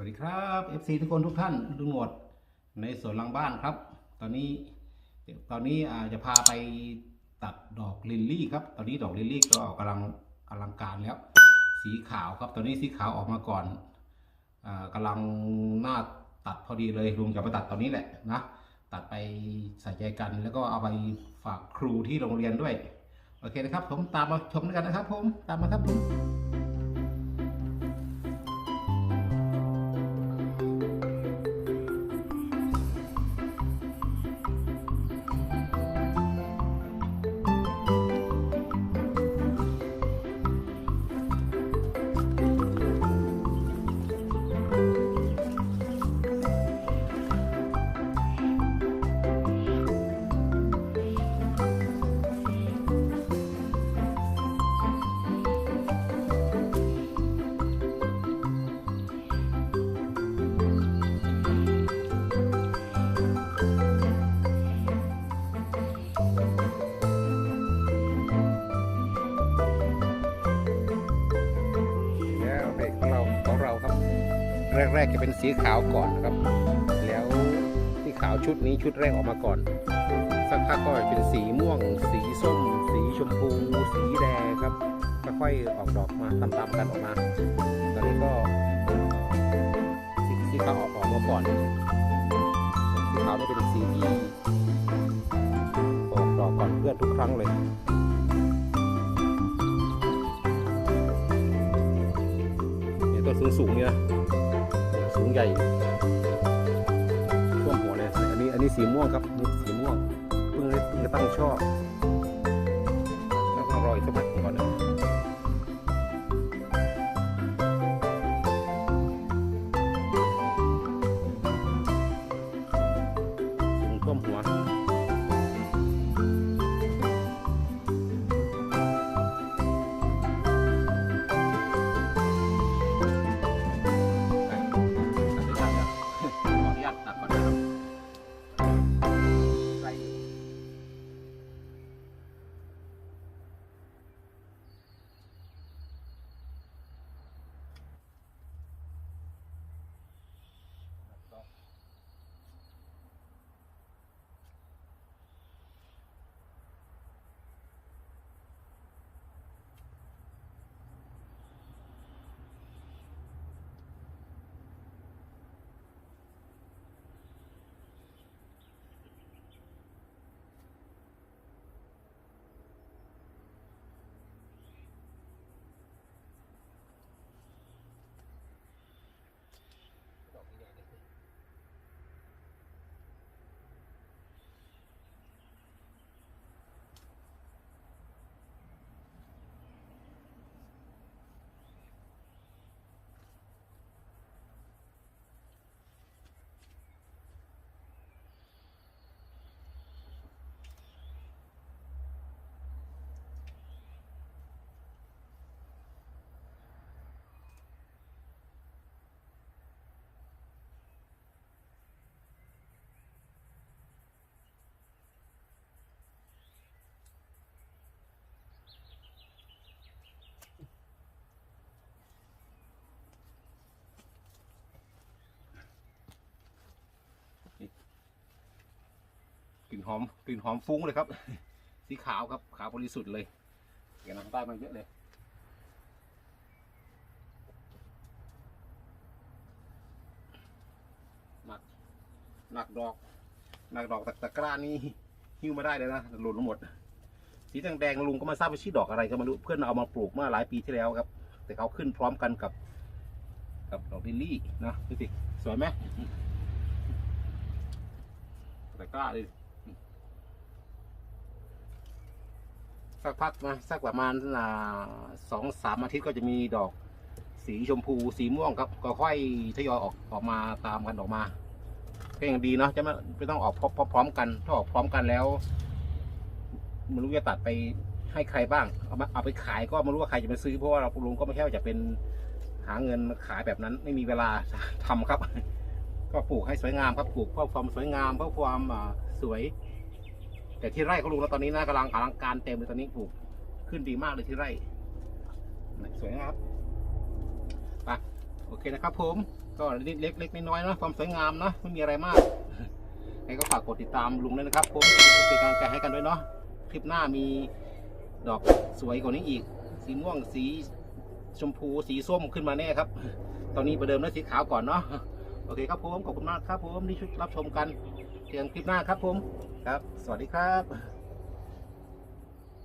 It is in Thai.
วัสดีครับ FC ทุกคนทุกท่านลุงหนวดในสวนหลังบ้านครับ ตอนนี้ตอนนี้อาจะพาไปตัดดอกลิลลี่ครับ ตอนนี้ดอกลิลลี่ก็กำลังอลังการแล้ว สีขาวครับ ตอนนี้สีขาวออกมาก่อนอากำลังหน้าตัดพอดีเลยลุงจะไปตัดตอนนี้แหละนะตัดไปใส่ใจกันแล้วก็เอาไปฝากครูที่โรงเรียนด้วย โอเคนะครับ ผมตามมาชมด้วยกันนะครับ ผมตามมาครับผม แรกๆจะเป็นสีขาวก่อนนะครับ แล้วสีขาวชุดนี้ชุดแรกออกมาก่อน สักพักก็เป็นสีม่วง สีส้ม สีชมพู สีแดงครับค่อยๆออกดอกมาตามๆกันออกมา ตอนนี้ก็สีสีขาวออกออกมาก่อน สีขาวนี่เป็นสีที่ออกดอกก่อนเพื่อนทุกครั้งเลยเนี่ยต้นสูงสูงๆเนี่ยนะ สูงใหญ่ท่วมหัวเลยอันนี้อันนี้สีม่วงครับนี่สีม่วงเพิ่งได้เพิ่งจะตั้งช่อ หอมกลิ่นหอมฟุ้งเลยครับ สีขาวครับขาวบริสุทธิ์เลยเดี๋ยวน้ำใต้มาเยอะเลยหนักหนักดอกหนักดอกตะตะกร้านี้หิ้วม่ได้เลยนะหล่นลงหมด สีแดงๆลุงก็มาทราบว่าชื่อดอกอะไรก็ไม่รู้เพื่อนเอามาปลูกเมื่อหลายปีที่แล้วครับ แต่เขาขึ้นพร้อมกันกับ กับดอกลิลลี่นะดูสิสวยไหมตะกร้าเลย สักพักนะสักประมาณสองสามอาทิตย์ก็จะมีดอกสีชมพูสีม่วงครับก็ค่อยทยอยออกออกมาตามกันออกมาก็ยังดีเนาะจะไม่ไม่ต้องออกพร้อมพร้อมๆกัน ถ้าออกพร้อมกันแล้วไม่รู้จะตัดไปให้ใครบ้างเอามาเอาไปขายก็ไม่รู้ว่าใครจะมาซื้อเพราะว่าเราลุงก็ไม่ใช่ว่าจะเป็นหาเงินขายแบบนั้นไม่มีเวลาทำครับ ก็ปลูกให้สวยงามครับปลูกเพื่อความสวยงามเพื่อความสวย แต่ที่ไร่เขาลุงแล้วตอนนี้นะกำลังอลังการเต็มเลยตอนนี้ปลูกขึ้นดีมากเลยที่ไร่สวยงามครับไปโอเคนะครับผมก็เล็กเล็กๆน้อยๆนะความสวยงามนะไม่มีอะไรมากใครก็ฝากกดติดตามลุงด้วยนะครับผมเป็นกำลังใจให้กันด้วยเนาะคลิปหน้ามีดอกสวยกว่านี้อีก สีม่วงสีชมพูสีส้มขึ้นมาแน่ครับ ตอนนี้ประเดิมด้วยสีขาวก่อนเนาะโอเคครับผมขอบคุณมากครับผมที่รับชมกัน เจอกันคลิปหน้าครับผม ครับ สวัสดีครับ